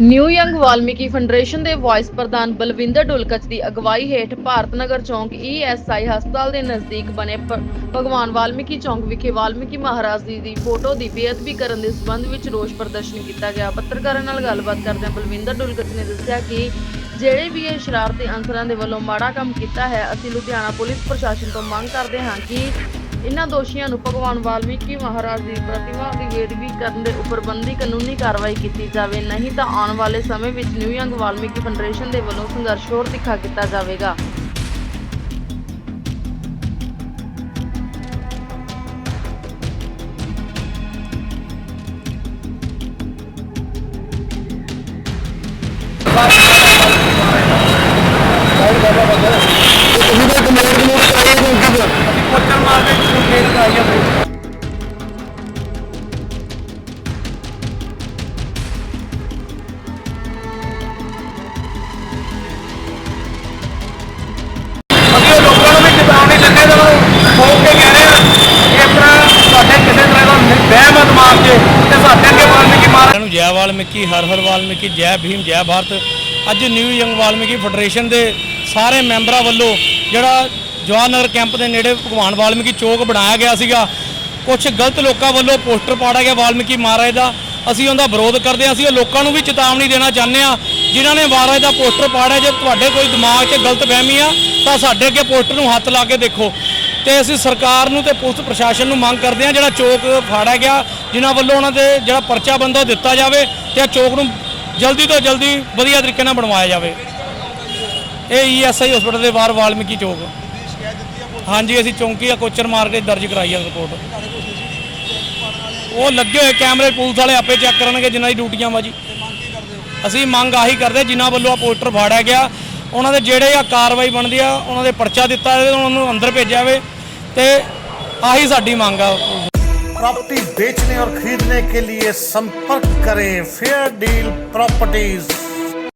New young Valmiki federation ਦੇ vice ਪ੍ਰਧਾਨ ਬਲਵਿੰਦਰ ਡੁਲਕਚ ਦੀ ਅਗਵਾਈ ਹੇਠ ਭਾਰਤ ਨਗਰ ਚੌਂਕ ਈਐਸਆਈ ਹਸਪਤਾਲ ਦੇ ਨਜ਼ਦੀਕ ਬਣੇ ਭ- ਭਗਵਾਨ ਵਾਲਮੀਕੀ ਚੌਂਕ ਵਿਖੇ ਵਾਲਮੀਕੀ ਮਹਾਰਾਜ ਜੀ ਦੀ ਫੋਟੋ ਦੀ ਬੇਅਦਬੀ ਕਰਨ ਦੇ ਸਬੰਧ ਵਿੱਚ ਰੋਸ ਪ੍ਰਦਰਸ਼ਨ ਕੀਤਾ ਗਿਆ। ਪੱਤਰਕਾਰਾਂ ਨਾਲ ਗੱਲਬਾਤ ਕਰਦਿਆਂ ਬਲਵਿੰਦਰ ਡੁਲਕਚ ਨੇ ਦੱਸਿਆ ਕਿ ਜਿਹੜੇ ਵੀ ਇਹ ਸ਼ਰਾਰਤੀ ਅਨਸਰਾਂ ਦੇ ਵੱਲੋਂ ਮਾੜਾ ਕੰਮ ਕੀਤਾ ਹੈ, ਅਸੀਂ ਲੁਧਿਆਣਾ ਪੁਲਿਸ ਪ੍ਰਸ਼ਾਸਨ ਤੋਂ ਮੰਗ ਕਰਦੇ ਹਾਂ ਕਿ ਇਨ੍ਹਾਂ ਦੋਸ਼ੀਆਂ ਨੂੰ ਭਗਵਾਨ ਵਾਲਮੀਕੀ ਮਹਾਰਾਜ ਦੀ ਪ੍ਰਤਿਮਾ ਦੀ ਬੇਅਦਬੀ ਕਰਨ ਦੇ ਉੱਪਰ ਬੰਦੀ ਕਾਨੂੰਨੀ ਕਾਰਵਾਈ ਕੀਤੀ ਜਾਵੇ, ਨਹੀਂ ਤਾਂ ਆਉਣ ਵਾਲੇ ਸਮੇਂ ਵਿੱਚ ਨਿਊ ਯੰਗ ਵਾਲਮੀਕੀ ਫੈਡਰੇਸ਼ਨ ਦੇ ਵੱਲੋਂ ਸੰਘਰਸ਼ ਹੋਰ ਤਿੱਖਾ ਕੀਤਾ ਜਾਵੇਗਾ। ਤੁਸੀਂ ਕਮੇਟ ਕਮੇਟ ਕਰਾਈ ਲੋਕਾਂ ਨੂੰ ਵੀ ਚੇਤਾਵਨੀ ਦਿੰਦੇ ਜਦੋਂ ਕਹਿ ਰਹੇ ਆ। ਇਸ ਤਰ੍ਹਾਂ ਸਾਡੇ ਕਿਸੇ ਤਰ੍ਹਾਂ ਦਾ ਵਹਿਮ ਆ ਦਿਮਾਗ 'ਚ ਤੇ ਸਾਡੇ ਅੱਗੇ ਵਾਲਮੀਕੀ ਮਾਰ ਨੂੰ ਜੈ ਵਾਲਮੀਕੀ, ਹਰ ਹਰ ਵਾਲਮੀਕੀ, ਜੈ ਭੀਮ, ਜੈ ਭਾਰਤ। ਅੱਜ ਨਿਊ ਯੰਗ ਵਾਲਮੀਕੀ ਫੈਡਰੇਸ਼ਨ ਦੇ ਸਾਰੇ ਮੈਂਬਰਾਂ ਵੱਲੋਂ ਜਿਹੜਾ ਜਵਾਹਰ ਨਗਰ ਕੈਂਪ ਦੇ ਨੇੜੇ ਭਗਵਾਨ ਵਾਲਮੀਕੀ ਚੌਕ ਬਣਾਇਆ ਗਿਆ ਸੀਗਾ ਕੁਝ ਗਲਤ ਲੋਕਾਂ ਵੱਲੋਂ ਪੋਸਟਰ ਪਾੜਿਆ ਗਿਆ ਵਾਲਮੀਕੀ ਮਹਾਰਾਜ ਦਾ। ਅਸੀਂ ਉਹਦਾ ਵਿਰੋਧ ਕਰਦੇ ਹਾਂ, ਅਸੀਂ ਲੋਕਾਂ ਨੂੰ ਵੀ ਚੇਤਾਵਨੀ ਦੇਣਾ ਚਾਹੁੰਦੇ ਹਾਂ। ਜਿਨ੍ਹਾਂ ਨੇ ਮਹਾਰਾਜ ਦਾ ਪੋਸਟਰ ਪਾੜਿਆ, ਜੇ ਤੁਹਾਡੇ ਕੋਈ ਦਿਮਾਗ 'ਚ ਗਲਤ ਫਹਿਮੀ ਆ, ਤਾਂ ਸਾਡੇ ਅੱਗੇ ਪੋਸਟਰ ਨੂੰ ਹੱਥ ਲਾ ਕੇ ਦੇਖੋ। ਤੇ ਅਸੀਂ ਸਰਕਾਰ ਨੂੰ ਤੇ ਪੁਲਿਸ ਪ੍ਰਸ਼ਾਸਨ ਨੂੰ ਮੰਗ ਕਰਦੇ ਹਾਂ, ਜਿਹੜਾ ਚੌਕ ਫਾੜਿਆ ਗਿਆ, ਜਿਨ੍ਹਾਂ ਵੱਲੋਂ ਉਹਨਾਂ ਦੇ ਜਿਹੜਾ ਪਰਚਾ ਬੰਦਾ ਉਹ ਦਿੱਤਾ ਜਾਵੇ ਤੇ ਇਹ ਚੌਕ ਨੂੰ ਜਲਦੀ ਤੋਂ ਜਲਦੀ ਵਧੀਆ ਤਰੀਕੇ ਨਾਲ ਬਣਵਾਇਆ ਜਾਵੇ। ਇਹ ਈਐਸਆਈ ਹਸਪਤਾਲ ਦੇ ਬਾਹਰ ਵਾਲਮੀਕੀ ਚੌਕ। ਹਾਂਜੀ, ਅਸੀਂ ਚੌਂਕੀ ਆ, ਕੋਚਰ ਮਾਰ ਕੇ ਦਰਜ ਕਰਾਈ ਆ ਰਿਪੋਰਟ। ਉਹ ਲੱਗੇ ਹੋਏ ਕੈਮਰੇ ਪੁਲਿਸ ਵਾਲੇ ਆਪੇ ਚੈੱਕ ਕਰਨਗੇ ਜਿਨ੍ਹਾਂ ਦੀ ਡਿਊਟੀਆਂ ਵਾ ਜੀ। ਅਸੀਂ ਮੰਗ ਆਹੀ ਕਰਦੇ ਜਿਨ੍ਹਾਂ ਵੱਲੋਂ ਆ ਪੋਸਟਰ ਫਾੜਿਆ ਗਿਆ ਉਹਨਾਂ ਦੇ ਜਿਹੜੇ ਆ ਕਾਰਵਾਈ ਬਣਦੀ ਆ ਉਹਨਾਂ ਦੇ ਪਰਚਾ ਦਿੱਤਾ ਜਾਵੇ ਉਹਨਾਂ ਨੂੰ ਅੰਦਰ ਭੇਜਿਆ ਜਾਵੇ ਤੇ ਆਹੀ ਸਾਡੀ ਮੰਗ ਆ प्रॉपर्टी बेचने और खरीदने के लिए संपर्क करें फेयर डील प्रॉपर्टीज